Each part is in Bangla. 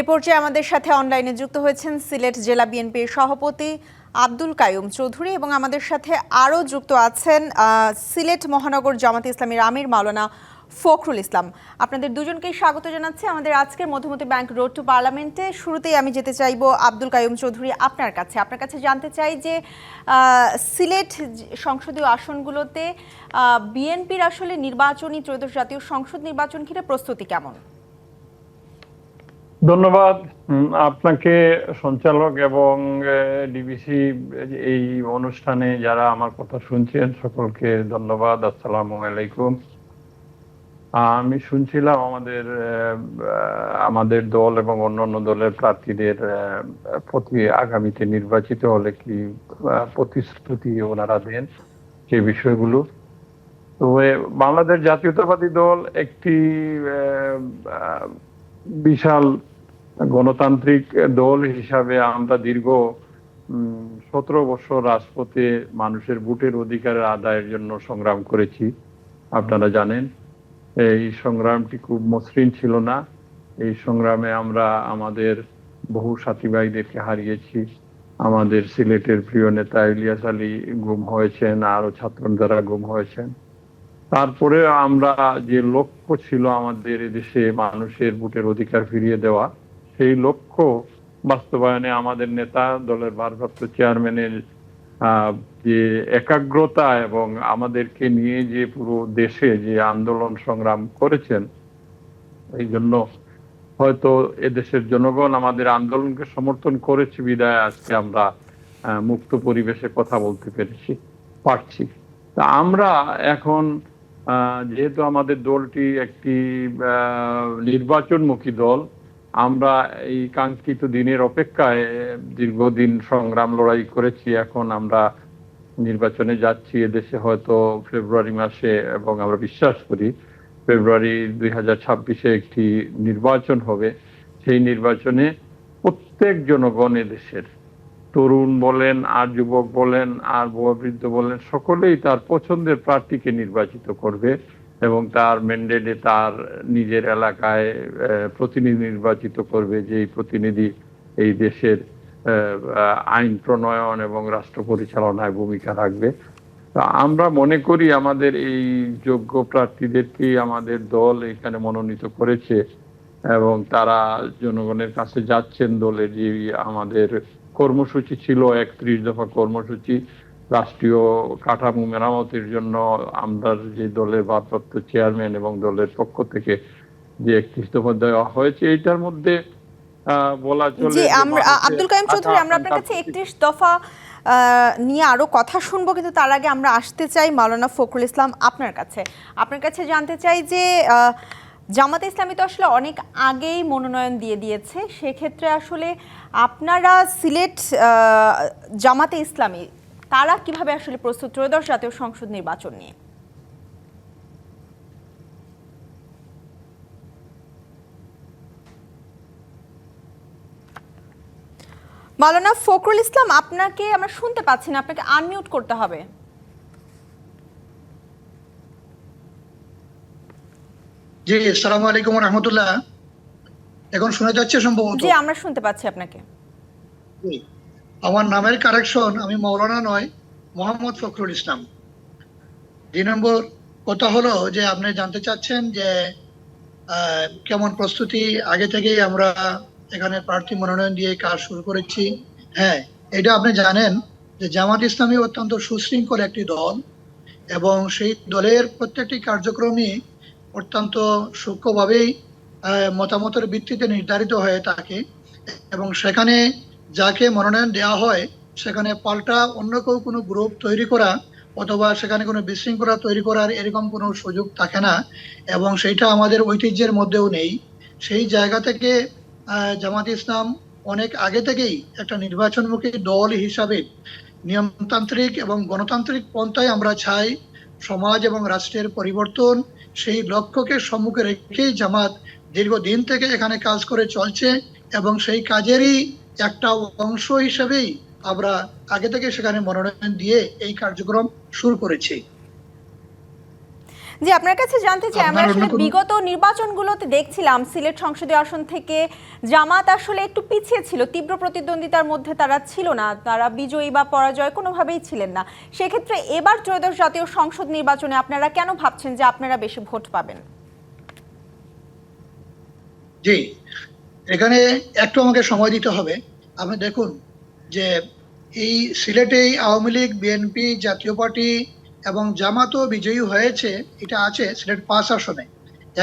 এ পর্যায়ে আমাদের সাথে অনলাইনে যুক্ত হয়েছেন সিলেট জেলা বিএনপির সভাপতি আব্দুল কায়ুম চৌধুরী এবং আমাদের সাথে আরও যুক্ত আছেন সিলেট মহানগর জামাত ইসলামের আমির মাওলানা ফখরুল ইসলাম। আপনাদের দুজনকেই স্বাগত জানাচ্ছি। আমাদের আজকের মধুমতি ব্যাংক রোড টু পার্লামেন্টে শুরুতেই আমি যেতে চাইব আব্দুল কায়ুম চৌধুরী আপনার কাছে। আপনার কাছে জানতে চাই যে সিলেট সংসদীয় আসনগুলোতে বিএনপির আসলে নির্বাচনী ত্রয়োদশ জাতীয় সংসদ নির্বাচন ঘিরে প্রস্তুতি কেমন? ধন্যবাদ। আপনাকে সঞ্চালক এবং ডিবিসি এই অনুষ্ঠানে যারা আমার কথা শুনছেন, সকলকে ধন্যবাদ। আসসালামু আলাইকুম। আমি শুনছিলাম আমাদের আমাদের দল এবং অন্যান্য দলের প্রার্থীদের প্রতি আগামীতে নির্বাচিত হলে কি প্রতিশ্রুতি ওনারা দেন সেই বিষয়গুলো। তো বাংলাদেশ জাতীয়তাবাদী দল একটি বিশাল গণতান্ত্রিক দল হিসাবে আমরা দীর্ঘ সতেরো বছর রাজপথে মানুষের ভোটের অধিকারের আদায়ের জন্য সংগ্রাম করেছি, আপনারা জানেন। এই সংগ্রামটি খুব মসৃণ ছিল না। এই সংগ্রামে আমরা আমাদের বহু সাথী ভাইদেরকে হারিয়েছি। আমাদের সিলেটের প্রিয় নেতা ইলিয়াস আলী গুম হয়েছেন আরও ছাত্র যারা গুম হয়েছেন। তারপরে আমরা যে লক্ষ্য ছিল আমাদের দেশে মানুষের ভোটের অধিকার ফিরিয়ে দেওয়া সেই লক্ষ্য বাস্তবায়নে আমাদের নেতা দলের ভারপ্রাপ্ত চেয়ারম্যানের যে একাগ্রতা এবং আমাদেরকে নিয়ে যে পুরো দেশে যে আন্দোলন সংগ্রাম করেছেন, এই জন্য হয়তো এদেশের জনগণ আমাদের আন্দোলনকে সমর্থন করেছে বিদায়। আজকে আমরা মুক্ত পরিবেশে কথা বলতে পেরেছি, পারছি। তা আমরা এখন যেহেতু আমাদের দলটি একটি নির্বাচনমুখী দল আমরা এই কাঙ্ক্ষিত দিনের অপেক্ষায় দীর্ঘদিন সংগ্রাম লড়াই করেছি, এখন আমরা নির্বাচনে যাচ্ছি, এদেশে হয়তো ফেব্রুয়ারি মাসে, এবং আমরা বিশ্বাস করি ফেব্রুয়ারি দুই হাজার ছাব্বিশে একটি নির্বাচন হবে। সেই নির্বাচনে প্রত্যেক জনগণ এদেশের, তরুণ বলেন, আর যুবক বলেন, আর বয়োবৃদ্ধ বলেন, সকলেই তার পছন্দের প্রার্থীকে নির্বাচিত করবে। এবং তার ম্যান্ডেটে তার নিজের এলাকায় প্রতিনিধি নির্বাচিত করবে যেই প্রতিনিধি এই দেশের আইন প্রণয়ন এবং রাষ্ট্র পরিচালনায় ভূমিকা রাখবে। আমরা মনে করি আমাদের এই যোগ্য প্রার্থীদেরকেই আমাদের দল এখানে মনোনীত করেছে এবং তারা জনগণের কাছে যাচ্ছেন দলের যে আমাদের কর্মসূচি ছিল, একত্রিশ দফা কর্মসূচি। রাষ্ট্রীয় কাঠামো মেরামতের জন্য আমরা যে দলের ভারপ্রাপ্ত চেয়ারম্যান এবং দলের পক্ষ থেকে যে একত্রিশ দফা দেওয়া হয়েছে এটার মধ্যে বলা চলে আব্দুল কাইম চৌধুরী আমরা আপনার কাছে আকাঙ্ক্ষা একত্রিশ দফা নিয়ে আরও কথা শুনব কিন্তু তার আগে আমরা আসতে চাই মাওলানা ফখরুল ইসলাম আপনার কাছে। আপনার কাছে জানতে চাই যে আহ, জামাতে ইসলামী তো আসলে অনেক আগেই মনোনয়ন দিয়ে দিয়েছে সেক্ষেত্রে আসলে আপনারা সিলেট আহ, জামাতে ইসলামী তারা কীভাবে আসলে প্রস্তুত ত্রয়োদশ জাতীয় সংসদ নির্বাচন নিয়ে? মাওলানা ফখরুল ইসলাম আপনাকে আমরা শুনতে পাচ্ছি না আপনাকে আনমিউট করতে হবে। জি আসসালামু আলাইকুম রহমতুল্লাহ। এখন শোনা যাচ্ছে সম্ভবত? জি আমরা শুনতে পাচ্ছি আপনাকে। জি। আমার নামের কারেকশন আমি মৌলানা নয়, মোহাম্মদ ফখরুল ইসলাম। দুই নম্বর কথা হলো যে আপনি জানতে চাচ্ছেন যে কেমন প্রস্তুতি? আগে থেকেই আমরা এখানে প্রার্থী মনোনয়ন দিয়ে কাজ শুরু করেছি। হ্যাঁ এটা আপনি জানেন যে জামাত ইসলামী অত্যন্ত সুশৃঙ্খল একটি দল এবং সেই দলের প্রত্যেকটি কার্যক্রমই অত্যন্ত সূক্ষ্মভাবেই মতামতের ভিত্তিতে নির্ধারিত হয়ে থাকে এবং সেখানে যাকে মনোনয়ন দেওয়া হয়, সেখানে পাল্টা অন্য কেউ কোনো গ্রুপ তৈরি করা অথবা সেখানে কোনো বিশৃঙ্খলা তৈরি করার এরকম কোনো সুযোগ থাকে না এবং সেইটা আমাদের ঐতিহ্যের মধ্যেও নেই। সেই জায়গা থেকে জামাত ইসলাম অনেক আগে থেকেই একটা নির্বাচনমুখী দল হিসাবে নিয়মতান্ত্রিক এবং গণতান্ত্রিক পন্থায় আমরা চাই সমাজ এবং রাষ্ট্রের পরিবর্তন। সেই লক্ষ্যকে সম্মুখে রেখেই জামাত দীর্ঘদিন থেকে এখানে কাজ করে চলছে এবং সেই কাজেরই একটা অংশ হিসেবেই আমরা আগে থেকে সেখানে মনোনয়ন দিয়ে এই কার্যক্রম শুরু করেছি। জি আপনার কাছে জানতে চাই আমরা আসলে বিগত নির্বাচনগুলোতে দেখছিলাম সিলেট সংসদীয় আসন থেকে জামাত আসলে একটু পিছিয়ে ছিল তীব্র প্রতিদ্বন্দ্বিতার মধ্যে তারা ছিল না তারা বিজয়ী বা পরাজয় কোনোভাবেই ছিলেন না। সেক্ষেত্রে এবার ত্রয়োদশ জাতীয় সংসদ নির্বাচনে আপনারা কেন ভাবছেন যে আপনারা বেশি ভোট পাবেন? জি এখানে একটু আমাকে সময় দিতে হবে। আপনি দেখুন যে এই সিলেটে আওয়ামী লীগ, বিএনপি, জাতীয় পার্টি এবং জামাতও বিজয়ী হয়েছে, এটা আছে সিলেট পাঁচ আসনে।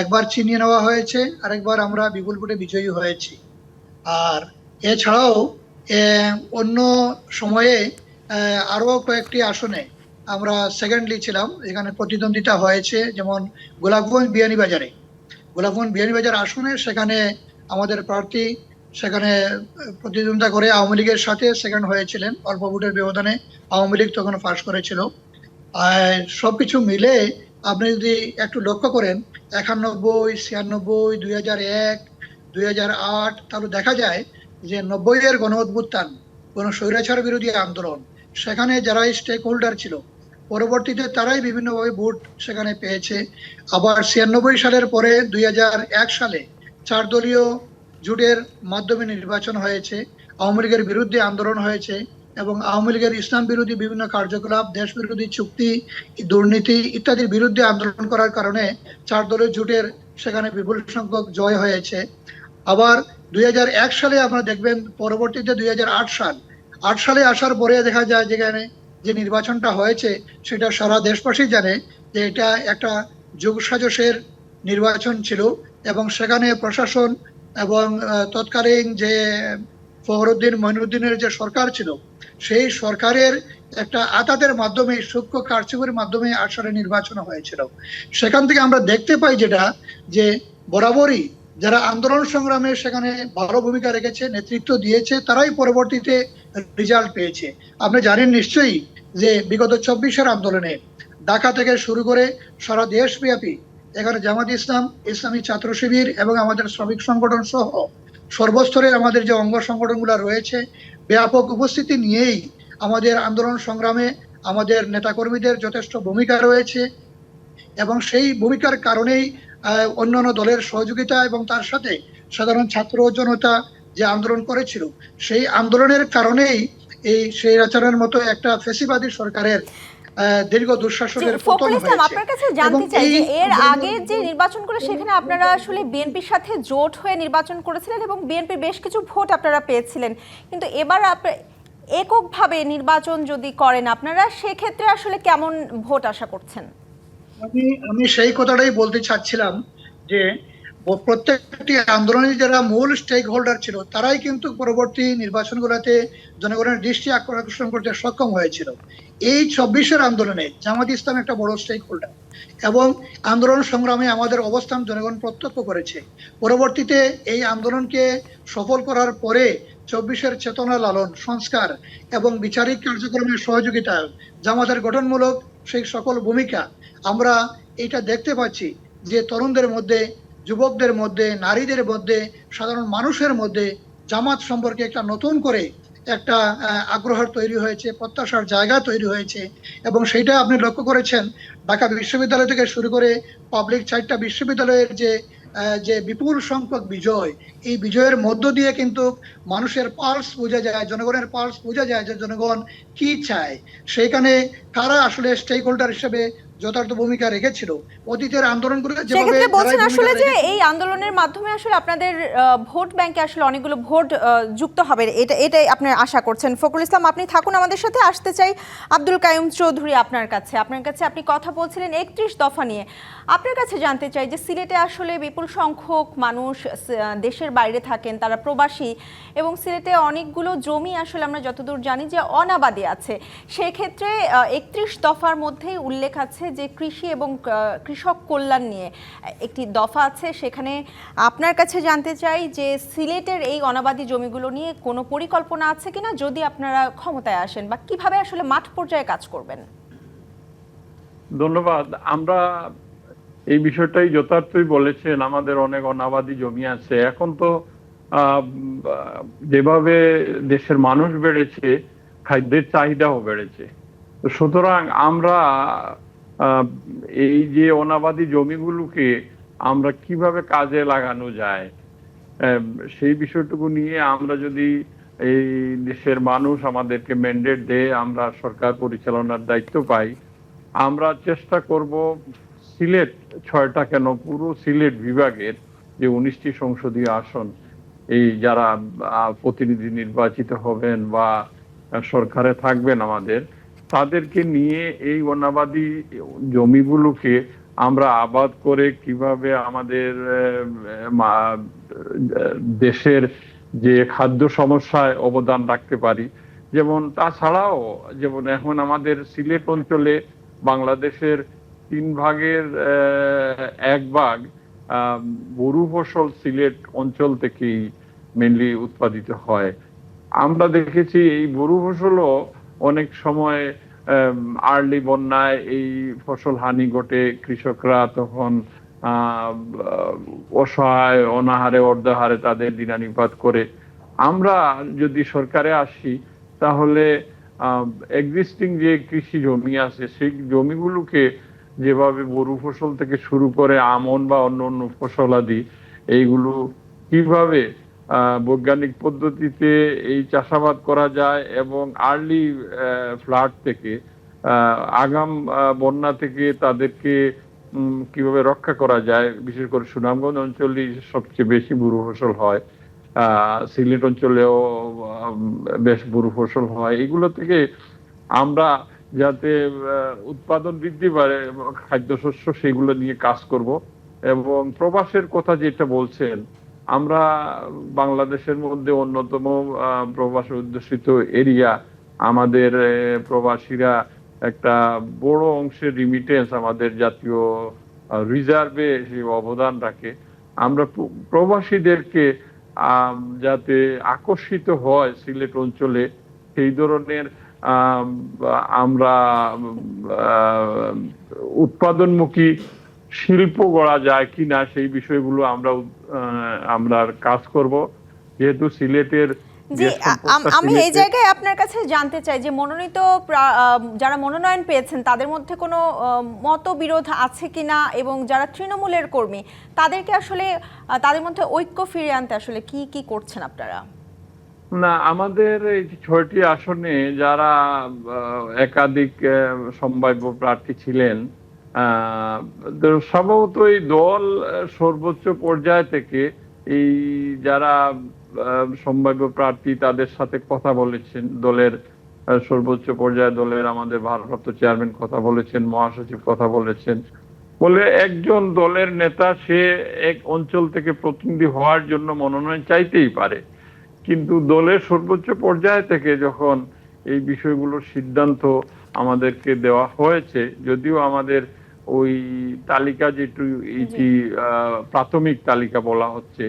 একবার চিনিয়ে নেওয়া হয়েছে, আরেকবার আমরা বিপুল ভোটে বিজয়ী হয়েছি। আর এছাড়াও অন্য সময়ে আরও কয়েকটি আসনে আমরা সেকেন্ডলি ছিলাম, এখানে প্রতিদ্বন্দ্বিতা হয়েছে, যেমন গোলাপগঞ্জ বিয়ানীবাজারে। গোলাপগঞ্জ বিয়ানীবাজার আসনে সেখানে আমাদের প্রার্থী সেখানে প্রতিদ্বন্দ্বিতা করে আওয়ামী লীগের সাথে সেকেন্ড হয়েছিলেন। অল্প ভোটের ব্যবধানে আওয়ামী লীগ তখন পাশ করেছিল। আর সব কিছু মিলে আপনি যদি একটু লক্ষ্য করেন, একানব্বই, ছিয়ানব্বই, দুই হাজার এক, দুই হাজার আট, তাহলে দেখা যায় যে নব্বই এর গণ অভ্যুত্থান কোন স্বৈরাচার বিরোধী আন্দোলন, সেখানে যারা স্টেক হোল্ডার ছিল, পরবর্তীতে তারাই বিভিন্নভাবে ভোট সেখানে পেয়েছে। আবার ছিয়ানব্বই সালের পরে দুই হাজার এক সালে চার দলীয় জোটের মাধ্যমে নির্বাচন হয়েছে, আওয়ামী লীগের বিরুদ্ধে আন্দোলন হয়েছে এবং আওয়ামী লীগের ইসলাম বিরোধী বিভিন্ন কার্যকলাপ দেশ বিরোধী চুক্তি, দুর্নীতি ইত্যাদির বিরুদ্ধে আন্দোলন করার কারণে চার দলীয় জোটের সেখানে বিপুল সংখ্যক জয় হয়েছে। আবার দুই হাজার এক সালে আপনারা দেখবেন, পরবর্তীতে দুই হাজার আট সাল, আট সালে আসার পরে দেখা যায় যেখানে যে নির্বাচনটা হয়েছে, সেটা সারা দেশবাসী জানে যে এটা একটা যুগ সাজসের নির্বাচন ছিল। এবং সেখানে প্রশাসন এবং তৎকালীন যে ফখরুদ্দিন মঈনুদ্দিনের যে সরকার ছিল, সেই সরকারের একটা আতাতের মাধ্যমে, সূক্ষ্ম কারচুপির মাধ্যমে আট সালে নির্বাচন হয়েছিল। সেখান থেকে আমরা দেখতে পাই যেটা, যে বরাবরই যারা আন্দোলন সংগ্রামে সেখানে ভালো ভূমিকা রেখেছে, নেতৃত্ব দিয়েছে, তারাই পরবর্তীতে রেজাল্ট পেয়েছে। আপনি জানেন নিশ্চয়ই যে বিগত চব্বিশের আন্দোলনে ঢাকা থেকে শুরু করে সারা দেশব্যাপী এখানে জামাত ইসলাম, ইসলামী ছাত্র শিবির এবং আমাদের শ্রমিক সংগঠন সহ সর্বস্তরের আমাদের যে অঙ্গ সংগঠনগুলো রয়েছে, ব্যাপক উপস্থিতি নিয়েই আমাদের আন্দোলন সংগ্রামে আমাদের নেতাকর্মীদের যথেষ্ট ভূমিকা রয়েছে এবং সেই ভূমিকার কারণেই অন্যান্য দলের সহযোগিতা এবং তার সাথে সাধারণ ছাত্র জনতা যে আন্দোলন করেছিল, সেই আন্দোলনের কারণেই এই সেই আচরণের মতো একটা ফেসিবাদী সরকারের দীর্ঘ দুঃশাসনের পতন হয়েছে। আপনার কাছে জানতে চাই যে এর আগে যে নির্বাচনগুলো সেখানে আপনারা আসলে বিএনপির সাথে জোট হয়ে নির্বাচন করেছিলেন এবং বিএনপির বেশ কিছু ভোট আপনারা পেয়েছিলেন। কিন্তু এবার এককভাবে নির্বাচন যদি করেন আপনারা সেক্ষেত্রে আসলে কেমন ভোট আশা করছেন? আমি আমি সেই কথাটাই বলতে চাচ্ছিলাম যে প্রত্যেকটি আন্দোলনে যারা মূল স্টেক হোল্ডার ছিল, তারাই কিন্তু পরবর্তী নির্বাচনগুলোতে জনগণের দৃষ্টি আকর্ষণ করতে সক্ষম হয়েছিল। এই চব্বিশের আন্দোলনে জামাত ইসলাম একটা বড় স্টেক হোল্ডার এবং আন্দোলন সংগ্রামে আমাদের অবস্থান জনগণ প্রত্যক্ষ করেছে। পরবর্তীতে এই আন্দোলনকে সফল করার পরে চব্বিশের চেতনা লালন, সংস্কার এবং বিচারিক কার্যক্রমের সহযোগিতা, জামাতের গঠনমূলক সেই সকল ভূমিকা আমরা এটা দেখতে পাচ্ছি যে তরুণদের মধ্যে যুবকদের মধ্যে নারীদের মধ্যে সাধারণ মানুষের মধ্যে জামাত সম্পর্কে একটা নতুন করে একটা আহ, আগ্রহ তৈরি হয়েছে প্রত্যাশার জায়গা তৈরি হয়েছে এবং সেইটা আপনি লক্ষ্য করেছেন। ঢাকা বিশ্ববিদ্যালয় থেকে শুরু করে পাবলিক চারটা বিশ্ববিদ্যালয়ের যে যে বিপুল সংখ্যক বিজয় এই বিজয়ের মধ্য দিয়ে কিন্তু মানুষের পালস বোঝা যায় জনগণের পালস বোঝা যায় যে জনগণ কি চায়। সেইখানে কারা আসলে স্টেক হোল্ডার হিসেবে যথার্থ ভূমিকা রেখেছিল। অতীতের আন্দোলনগুলো যেভাবে সেক্ষেত্রে বলছেন আসলে যে এই আন্দোলনের মাধ্যমে আসলে আপনাদের ভোট ব্যাংকে আসলে অনেকগুলো ভোট যুক্ত হবে। এটা এটাই আপনি আশা করছেন। ফখরুল ইসলাম আপনি থাকুন আমাদের সাথে। আসতে চাই আব্দুল কায়ুম চৌধুরী আপনার কাছে। আপনার কাছে আপনি কথা বলছিলেন একত্রিশ দফা নিয়ে। আপনার কাছে জানতে চাই যে সিলেটে আসলে বিপুল সংখ্যক মানুষ দেশের বাইরে থাকেন তারা প্রবাসী এবং সিলেটে অনেকগুলো জমি আসলে আমরা যতদূর জানি যে অনাবাদী আছে। সেক্ষেত্রে একত্রিশ দফার মধ্যেই উল্লেখ আছে যে কৃষি এবং কৃষক কল্যাণ নিয়ে একটি দফা আছে, সেখানে আপনার কাছে জানতে চাই যে সিলেটের এই অনাবাদী জমিগুলো নিয়ে কোনো পরিকল্পনা আছে কিনা, যদি আপনারা ক্ষমতায় আসেন বা কীভাবে আসলে মাঠ পর্যায়ে কাজ করবেন? ধন্যবাদ। আমরা এই বিষয়টাই যথার্থই বলেছেন, আমাদের অনেক অনাবাদী জমি আছে। এখন তো যেভাবে দেশের মানুষ বেড়েছে, খাদ্যের চাহিদাও বেড়েছে। সুতরাং আমরা এই যে অনাবাদী জমিগুলোকে আমরা কীভাবে কাজে লাগানো যায় সেই বিষয়টুকু নিয়ে আমরা যদি এই দেশের মানুষ আমাদেরকে ম্যান্ডেট দেয়, আমরা সরকার পরিচালনার দায়িত্ব পাই, আমরা চেষ্টা করব সিলেট ছয়টা কেন, পুরো সিলেট বিভাগের যে উনিশটি সংসদীয় আসন, এই যারা প্রতিনিধি নির্বাচিত হবেন বা সরকারে থাকবেন আমাদের তাদেরকে নিয়ে এই অনাবাদী জমিগুলোকে আমরা আবাদ করে কীভাবে আমাদের দেশের যে খাদ্য সমস্যায় অবদান রাখতে পারি। যেমন তাছাড়াও, যেমন এখন আমাদের সিলেট অঞ্চলে বাংলাদেশের তিন ভাগের এক ভাগ বরু ফসল সিলেট অঞ্চল থেকেই মেনলি উৎপাদিত হয়। আমরা দেখেছি এই বরু ফসলও অনেক সময় আর্লি বন্যায় এই ফসল হানি ঘটে, কৃষকরা তখন অসহায়, অনাহারে, অর্ধাহারে তাদের দিনানিপাত করে। আমরা যদি সরকারে আসি, তাহলে এক্সিস্টিং যে কৃষি জমি আছে, সেই জমিগুলোকে যেভাবে বরু ফসল থেকে শুরু করে আমন বা অন্য অন্য ফসল আদি এইগুলো কীভাবে বৈজ্ঞানিক পদ্ধতিতে এই চাষাবাদ করা যায় এবং আর্লি ফ্লাড থেকে আগাম বন্যা থেকে তাদেরকে কীভাবে রক্ষা করা যায়, বিশেষ করে সুনামগঞ্জ অঞ্চলে সবচেয়ে বেশি বুড়ো ফসল হয় সিলেট অঞ্চলেও বেশ বুরু ফসল হয়। এগুলো থেকে আমরা যাতে উৎপাদন বৃদ্ধি পারে, খাদ্যশস্য সেগুলো নিয়ে কাজ করব এবং প্রবাসের কথা যেটা বলছেন আমরা বাংলাদেশের মধ্যে অন্যতম প্রবাস অধ্যুষিত এরিয়া। আমাদের প্রবাসীরা একটা বড় অংশের রিমিটেন্স আমাদের জাতীয় রিজার্ভে অবদান রাখে। আমরা প্রবাসীদেরকে যাতে আকর্ষিত হয় সিলেট অঞ্চলে সেই ধরনের আম, আমরা উৎপাদনমুখী শিল্প গড়া যায় কিনা সেই বিষয়গুলো আমরা আমরা কাজ করব। যেহেতু সিলেটের জি আম- এই জায়গায় আপনার কাছে জানতে চাই যে মনোনীত যারা মনোনয়ন পেয়েছেন তাদের মধ্যে কোনো মতবিরোধ আছে কিনা এবং যারা তৃণমূলের কর্মী তাদেরকে আসলে তাদের মধ্যে ঐক্য ফিরিয়ে আনতে আসলে কি কি করছেন আপনারা? না আমাদের এই ছয়টি আসনে যারা একাধিক সম্ভাব্য প্রার্থী ছিলেন আহ, তো স্বভাবতই দল সর্বোচ্চ পর্যায় থেকে এই যারা সম্ভাব্য প্রার্থী তাদের সাথে কথা বলেছেন। দলের সর্বোচ্চ পর্যায়ে দলের আমাদের ভারপ্রাপ্ত চেয়ারম্যান কথা বলেছেন মহাসচিব কথা বলেছেন। বলে একজন দলের নেতা সে এক অঞ্চল থেকে প্রতিনিধি হওয়ার জন্য মনোনয়ন চাইতেই পারে। কিন্তু দলের সর্বোচ্চ পর্যায় থেকে যখন এই বিষয়গুলোর সিদ্ধান্ত আমাদেরকে দেওয়া হয়েছে যদিও আমাদের ওই তালিকা যেটু আহ, প্রাথমিক তালিকা বলা হচ্ছে।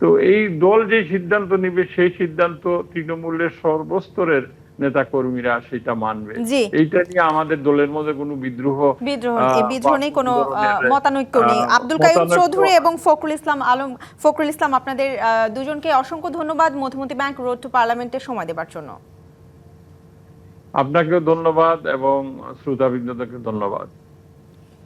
তো এই দল যে সিদ্ধান্ত নিবে সেই সিদ্ধান্ত তৃণমূলের সর্বস্তরের নেতা কর্মীরা সেটা মানবে। এইটা নিয়ে আমাদের দলের মধ্যে কোনো বিদ্রোহ বিদ্রোহ এই বিদ্রোহ নেই কোনো মতানৈক্য নেই। আব্দুল কাইম চৌধুরী এবং ফখরুল ইসলাম আলম ফখরুল ইসলাম আপনাদের দুজনকে অসংখ্য ধন্যবাদ। মধুমতি ব্যাংক রোড টু পার্লামেন্টে সময় দেবার জন্য। আপনাকেও ধন্যবাদ এবং শ্রোতাবৃন্দকে ধন্যবাদ।